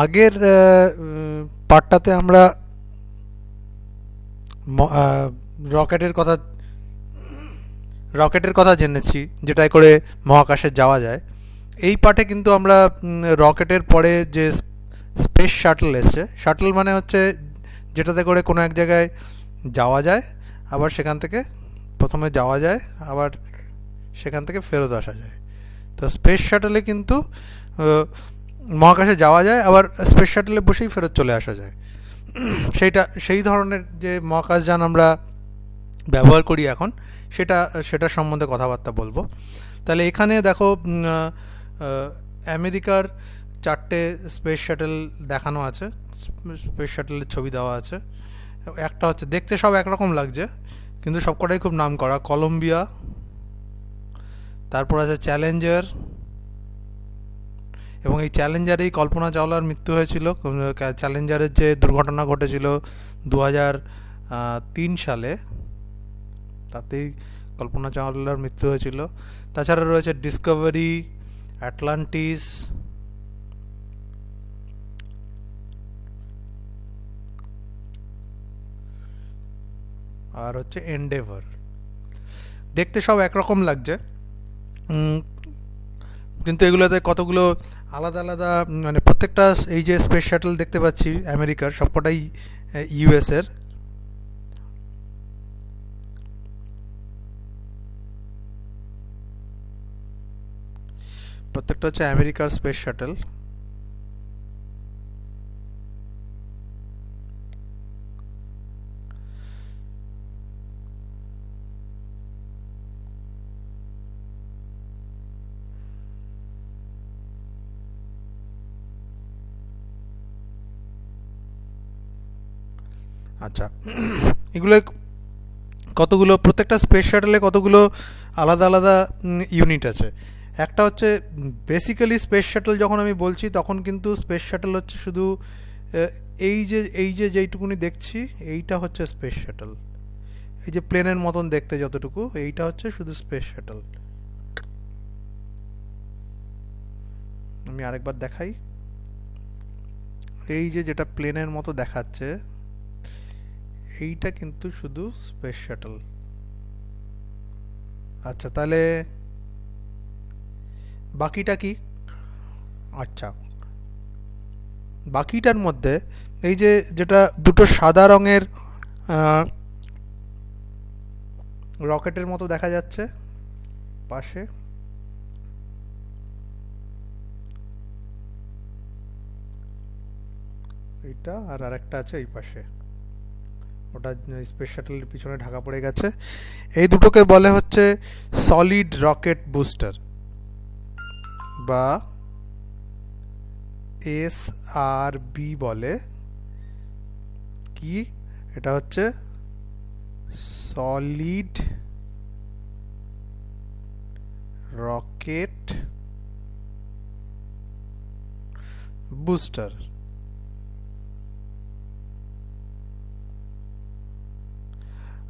আগের পার্টটাতে আমরা রকেটের কথা রকেটের কথা জেনেছি, যেটায় করে মহাকাশে যাওয়া যায়। এই পার্টে কিন্তু আমরা রকেটের পরে যে স্পেস শাটল এসছে, শাটল মানে হচ্ছে যেটাতে করে কোনো এক জায়গায় যাওয়া যায়, আবার সেখান থেকে প্রথমে যাওয়া যায়, আবার সেখান থেকে ফেরত আসা যায়। তো স্পেস শাটলে কিন্তু মহাকাশে যাওয়া যায়, আবার স্পেস শাটলে বসেই ফেরত চলে আসা যায়। সেইটা, সেই ধরনের যে মহাকাশযান আমরা ব্যবহার করি এখন, সেটা সেটা সম্বন্ধে কথাবার্তা বলব। তাহলে এখানে দেখো আমেরিকার চারটে স্পেস শাটেল দেখানো আছে স্পেস শাটেলের ছবি দেওয়া আছে। একটা হচ্ছে, দেখতে সব একরকম লাগছে, কিন্তু সবকটাই খুব নাম করা কলম্বিয়া তারপর আছে চ্যালেঞ্জার এবং এই চ্যালেঞ্জারেই কল্পনা চাওলার মৃত্যু হয়েছিল। চ্যালেঞ্জারের যে দুর্ঘটনা ঘটেছিল দু তিন সালে, তাতেই কল্পনা চাওলার মৃত্যু হয়েছিল। তাছাড়া রয়েছে ডিসকভারি অ্যাটলান্টিস আর হচ্ছে এন্ডেভার দেখতে সব একরকম লাগছে। কিন্তু এগুলোতে কতগুলো আলাদা আলাদা মানে প্রত্যেকটা এই যে স্পেস শাটল দেখতে পাচ্ছি, আমেরিকার সবকটাই ইউএসের প্রত্যেকটা হচ্ছে আমেরিকার স্পেস শাটল আচ্ছা। এগুলো কতগুলো, প্রত্যেকটা স্পেস শাটলে কতগুলো আলাদা আলাদা ইউনিট আছে? একটা হচ্ছে বেসিক্যালি স্পেস শাটল যখন আমি বলছি, তখন কিন্তু স্পেস শাটল হচ্ছে শুধু এই যে এই যে যেইটুকুনি দেখছি, এইটা হচ্ছে স্পেস শাটল এই যে প্লেনের মতন দেখতে যতটুকু, এইটা হচ্ছে শুধু স্পেস শাটল আমি আরেকবার দেখাই। এই যে যেটা প্লেনের মতো দেখাচ্ছে এইটা কিন্তু শুধু স্পেস শাটল আচ্ছা তাহলে বাকিটা কি? আচ্ছা বাকিটার মধ্যে এই যে যেটা দুটো সাদা রঙের রকেটের মতো দেখা যাচ্ছে পাশে। এইটা আর আরেকটা আছে এই পাশে। ওটা স্পেস শাটলের পিছনে ঢাকা পড়ে গেছে। এই দুটোকে বলে হচ্ছে সলিড রকেট বুস্টার বা এস আর বি বলে কি? এটা হচ্ছে সলিড রকেট বুস্টার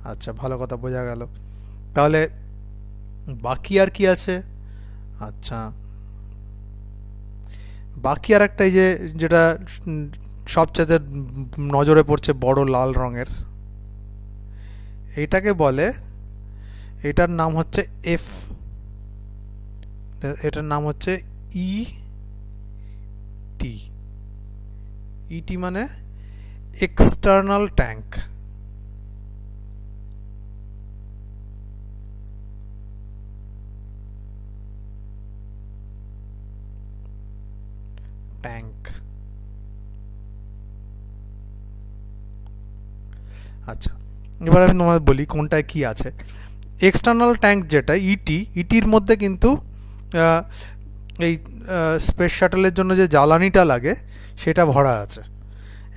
আচ্ছা ভালো কথা বোঝা গেল। তাহলে বাকি আর কি আছে? আচ্ছা। বাকি আর একটা এই যে, যেটা সবচেয়ে নজরে পড়ছে বড় লাল রঙের এইটাকে বলে, এটার নাম হচ্ছে এফ, এটার নাম হচ্ছে ই টি। ইটি মানে এক্সটার্নাল ট্যাঙ্ক আচ্ছা এবার আমি তোমাদের বলি কোনটায় কি আছে। এক্সটার্নাল ট্যাঙ্ক যেটা ইটি ইটির মধ্যে কিন্তু এই স্পেস শাটলের জন্য যে জ্বালানিটা লাগে, সেটা ভরা আছে।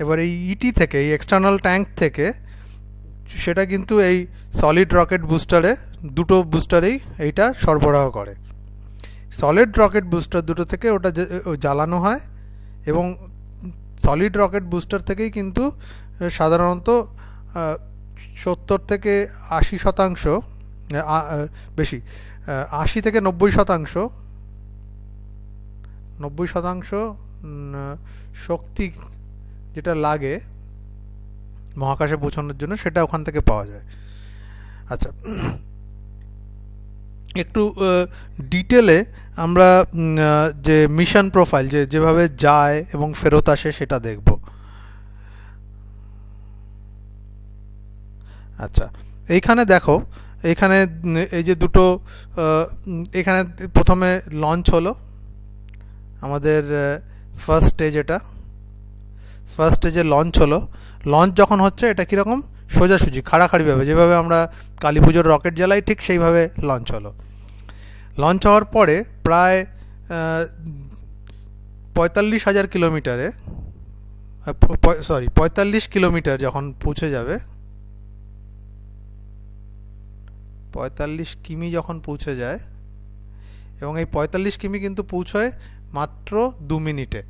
এবার এই ইটি থেকে, এই এক্সটার্নাল ট্যাঙ্ক থেকে, সেটা কিন্তু এই সলিড রকেট বুস্টারে দুটো বুস্টারেই এইটা সরবরাহ করে। সলিড রকেট বুস্টার দুটো থেকে ওটা জ্বালানো হয়, এবং সলিড রকেট বুস্টার থেকেই কিন্তু, সাধারণত সত্তর থেকে আশি শতাংশ বেশি আশি থেকে নব্বই শতাংশ নব্বই শতাংশ শক্তি যেটা লাগে মহাকাশে পৌঁছানোর জন্য সেটা ওখান থেকে পাওয়া যায়। আচ্ছা একটু ডিটেলে আমরা যে মিশন প্রোফাইল যে যেভাবে যায় এবং ফেরত আসে সেটা দেখব। আচ্ছা এইখানে দেখো, এইখানে এই যে দুটো এখানে প্রথমে লঞ্চ হলো আমাদের ফার্স্ট স্টেজ এটা। ফার্স্ট স্টেজে লঞ্চ হলো। লঞ্চ যখন হচ্ছে, এটা কীরকম? সোজাসুজি, খাড়াখাড়িভাবে, যেভাবে আমরা কালী পুজোর রকেট জ্বালাই, ঠিক সেইভাবে লঞ্চ হলো। লঞ্চ হওয়ার পরে প্রায় পঁয়তাল্লিশ হাজার কিলোমিটারে সরি পঁয়তাল্লিশ কিলোমিটার যখন পৌঁছে যাবে পঁয়তাল্লিশ কিমি যখন পৌঁছে যায়, এবং এই পঁয়তাল্লিশ কিমি কিন্তু পৌঁছয় মাত্র দু মিনিটে।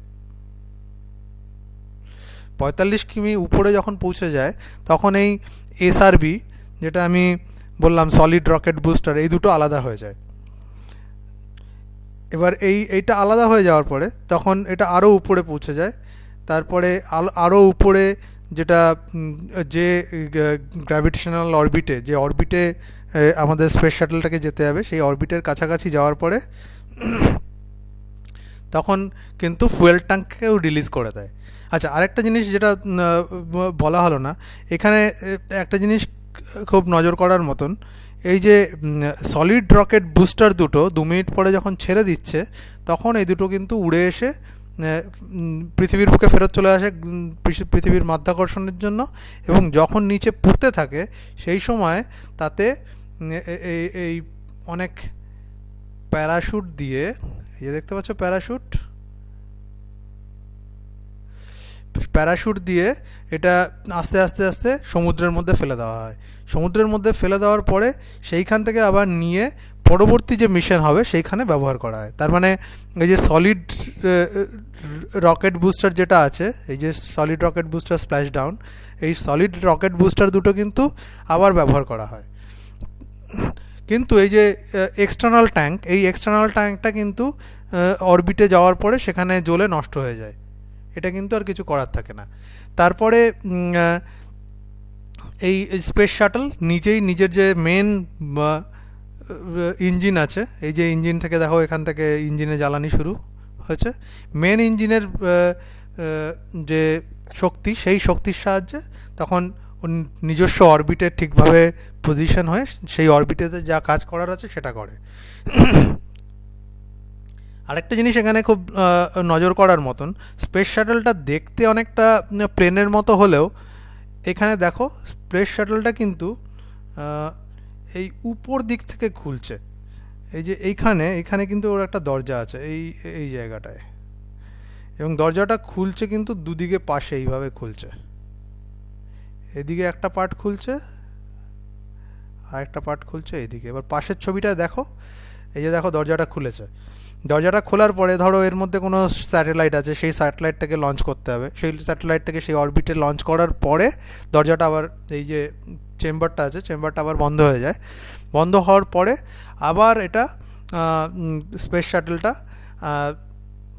পঁয়তাল্লিশ কিমি উপরে যখন পৌঁছে যায়, তখন এই এসআরবি যেটা আমি বললাম সলিড রকেট বুস্টার এই দুটো আলাদা হয়ে যায়। এবার এই, এইটা আলাদা হয়ে যাওয়ার পরে তখন এটা আরও উপরে পৌঁছে যায়। তারপরে আরও উপরে যেটা যে গ্র্যাভিটেশনাল অরবিটে যে অরবিটে আমাদের স্পেস শাটলটাকে যেতে হবে, সেই অরবিটের কাছাকাছি যাওয়ার পরে তখন কিন্তু ফুয়েল ট্যাঙ্ককেও রিলিজ করে দেয়। আচ্ছা আরেকটা জিনিস যেটা বলা হলো না, এখানে একটা জিনিস খুব নজর করার মতন, এই যে সলিড রকেট বুস্টার দুটো দু মিনিট পরে যখন ছেড়ে দিচ্ছে, তখন এই দুটো কিন্তু উড়ে এসে পৃথিবীর বুকে ফেরত চলে আসে পৃথিবীর মাধ্যাকর্ষণের জন্য এবং যখন নিচে পুড়তে থাকে, সেই সময় তাতে এই অনেক প্যারাশুট দিয়ে, এই দেখতে পাচ্ছ প্যারাশুট? প্যারাশুট দিয়ে এটা আস্তে আস্তে আস্তে সমুদ্রের মধ্যে ফেলে দেওয়া হয়। সমুদ্রের মধ্যে ফেলে দেওয়ার পরে সেইখান থেকে আবার নিয়ে পরবর্তী যে মিশন হবে, সেইখানে ব্যবহার করা হয়। তার মানে এই যে সলিড রকেট বুস্টার যেটা আছে, এই যে solid rocket booster splash down এই সলিড রকেট বুস্টার দুটো কিন্তু আবার ব্যবহার করা হয়। কিন্তু এই যে এক্সটার্নাল ট্যাঙ্ক এই এক্সটার্নাল ট্যাঙ্কটা কিন্তু অরবিটে যাওয়ার পরে সেখানে জ্বলে নষ্ট হয়ে যায়। এটা কিন্তু আর কিছু করার থাকে না। তারপরে এই স্পেস শাটল নিজেই নিজের যে মেন ইঞ্জিন আছে। এই যে ইঞ্জিন থেকে দেখো, এখান থেকে ইঞ্জিনে জ্বালানি শুরু হয়েছে। মেন ইঞ্জিনের যে শক্তি, সেই শক্তির সাহায্যে তখন নিজস্ব অরবিটে ঠিকভাবে পজিশন হয়ে সেই অরবিটেতে যা কাজ করার আছে সেটা করে। আরেকটা জিনিস এখানে খুব নজর করার মতন স্পেস শাটলটা দেখতে অনেকটা প্লেনের মতো হলেও এখানে দেখো স্পেস শাটলটা কিন্তু এই উপর দিক থেকে খুলছে। এই যে এইখানে এখানে কিন্তু ওর একটা দরজা আছে, এই এই জায়গাটায়। এবং দরজাটা খুলছে কিন্তু দুদিকে পাশে এইভাবে খুলছে। এদিকে একটা পার্ট খুলছে আর একটা পার্ট খুলছে এইদিকে এবার পাশের ছবিটা দেখো, এই যে দেখো দরজাটা খুলেছে। দরজাটা খোলার পরে ধরো এর মধ্যে কোনো স্যাটেলাইট আছে, সেই স্যাটেলাইটটাকে লঞ্চ করতে হবে। সেই স্যাটেলাইটটাকে সেই অরবিটে লঞ্চ করার পরে দরজাটা আবার এই যে চেম্বারটা আছে, চেম্বারটা আবার বন্ধ হয়ে যায়। বন্ধ হওয়ার পরে আবার এটা স্পেস শাটেলটা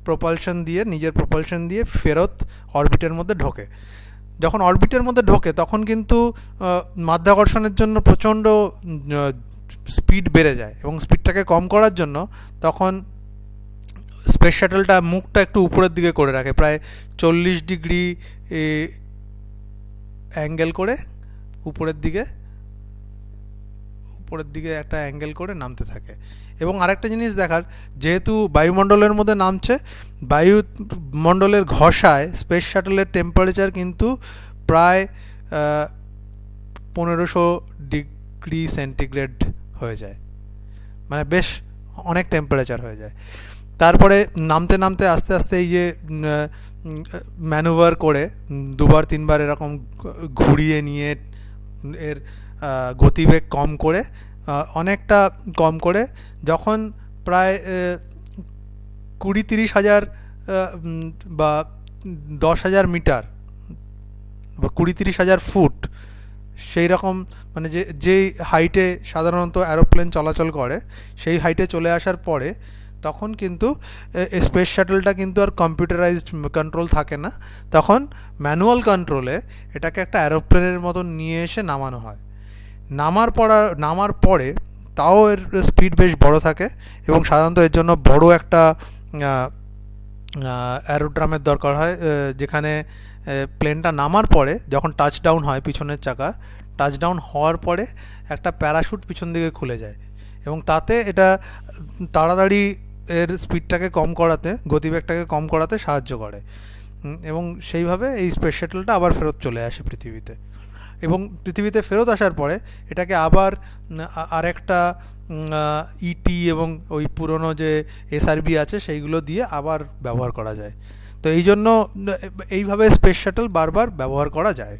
প্রপালশন দিয়ে, নিজের প্রপালশন দিয়ে ফেরত অরবিটের মধ্যে ঢোকে। যখন অরবিটের মধ্যে ঢোকে, তখন কিন্তু মাধ্যাকর্ষণের জন্য প্রচণ্ড স্পিড বেড়ে যায় এবং স্পিডটাকে কম করার জন্য তখন স্পেস শাটলটা মুখটা একটু উপরের দিকে করে রাখে, প্রায় চল্লিশ ডিগ্রি অ্যাঙ্গেল করে উপরের দিকে উপরের দিকে একটা অ্যাঙ্গেল করে নামতে থাকে। এবং আরেকটা জিনিস দেখার, যেহেতু বায়ুমণ্ডলের মধ্যে নামছে, বায়ুমণ্ডলের ঘষায় স্পেস শাটলের টেম্পারেচার কিন্তু প্রায় পনেরোশো ডিগ্রি সেন্টিগ্রেড হয়ে যায়। মানে বেশ অনেক টেম্পারেচার হয়ে যায়। তারপরে নামতে নামতে আস্তে আস্তে এই যে ম্যানুভার করে দুবার তিনবার এরকম ঘুরিয়ে নিয়ে এর গতিবেগ কম করে অনেকটা কম করে, যখন প্রায় কুড়ি তিরিশ হাজার বা দশ হাজার মিটার, বা কুড়ি তিরিশ হাজার ফুট, সেই রকম মানে যে, যেই হাইটে সাধারণত অ্যারোপ্লেন চলাচল করে, সেই হাইটে চলে আসার পরে তখন কিন্তু স্পেস শাটলটা কিন্তু আর কম্পিউটারাইজড কন্ট্রোল থাকে না। তখন ম্যানুয়াল কন্ট্রোলে এটাকে একটা অ্যারোপ্লেনের মতন নিয়ে এসে নামানো হয়। নামার পড়া নামার পরে তাও এর স্পিড বেশ বড় থাকে এবং সাধারণত এর জন্য বড় একটা অ্যারোড্রামের দরকার হয় যেখানে প্লেনটা নামার পরে যখন টাচ ডাউন হয় পিছনের চাকা টাচ ডাউন হওয়ার পরে একটা প্যারাশুট পিছন দিকে খুলে যায়। এবং তাতে এটা তাড়াতাড়ি এর স্পিডটাকে কম করাতে, গতিবেগটাকে কম করাতে সাহায্য করে। এবং সেইভাবে এই স্পেস শাটলটা আবার ফেরত চলে আসে পৃথিবীতে। এবং পৃথিবীতে ফেরত আসার পরে এটাকে আবার আরেকটা ইটি এবং ওই পুরনো যে এসআরবি আছে সেইগুলো দিয়ে আবার ব্যবহার করা যায়। তো এই জন্য এইভাবে স্পেস শাটল বারবার ব্যবহার করা যায়।